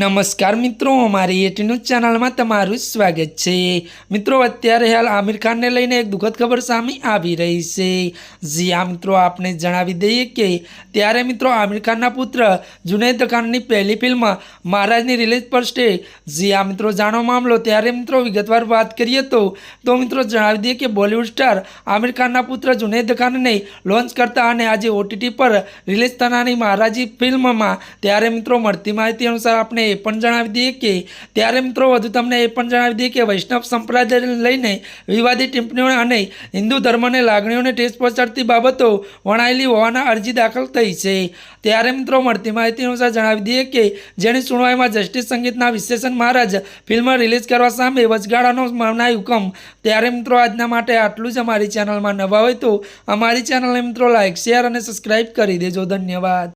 નમસ્કાર મિત્રો, અમારી એટી ચેનલમાં તમારું સ્વાગત છે. મિત્રો, અત્યારે હાલ આમિર ખાનને લઈને એક દુઃખદ ખબર સામે આવી રહી છે. જી આ મિત્રો, આપને જણાવી દઈએ કે ત્યારે મિત્રો આમિર ખાનના પુત્ર જુનેદ ખાનની પહેલી ફિલ્મ મહારાજની રિલીઝ પર સ્ટે. જી આ મિત્રો, જાણો મામલો, ત્યારે મિત્રો વિગતવાર વાત કરીએ તો તો મિત્રો જણાવી દઈએ કે બોલિવૂડ સ્ટાર આમિર ખાનના પુત્ર જુનેદ ખાનને લોન્ચ કરતા અને આજે ઓટીટી પર રિલીઝ થનારી મહારાજી ફિલ્મમાં, ત્યારે મિત્રો મળતી માહિતી અનુસાર આપણે એ પણ જણાવી દઈએ કે ત્યારે મિત્રો વધુ તમને એ પણ જણાવી દઈએ કે વૈષ્ણવ સંપ્રદાયને લઈને વિવાદિત ટિપ્પણીઓ અને હિન્દુ ધર્મને લાગણીઓને ઠેસ પહોંચાડતી બાબતો વણાયેલી હોવાના અરજી દાખલ થઈ છે. ત્યારે મિત્રો મળતી માહિતી અનુસાર જણાવી દઈએ કે જેની સુનવાઈમાં જસ્ટિસ સંગીતના વિશેષણ મહારાજ ફિલ્મ રિલીઝ કરવા સામે વચગાળાનો મનાય હુકમ. ત્યારે મિત્રો આજના માટે આટલું જ. અમારી ચેનલમાં નવા હોય તો અમારી ચેનલને મિત્રો લાઇક શેર અને સબસ્ક્રાઇબ કરી દેજો. ધન્યવાદ.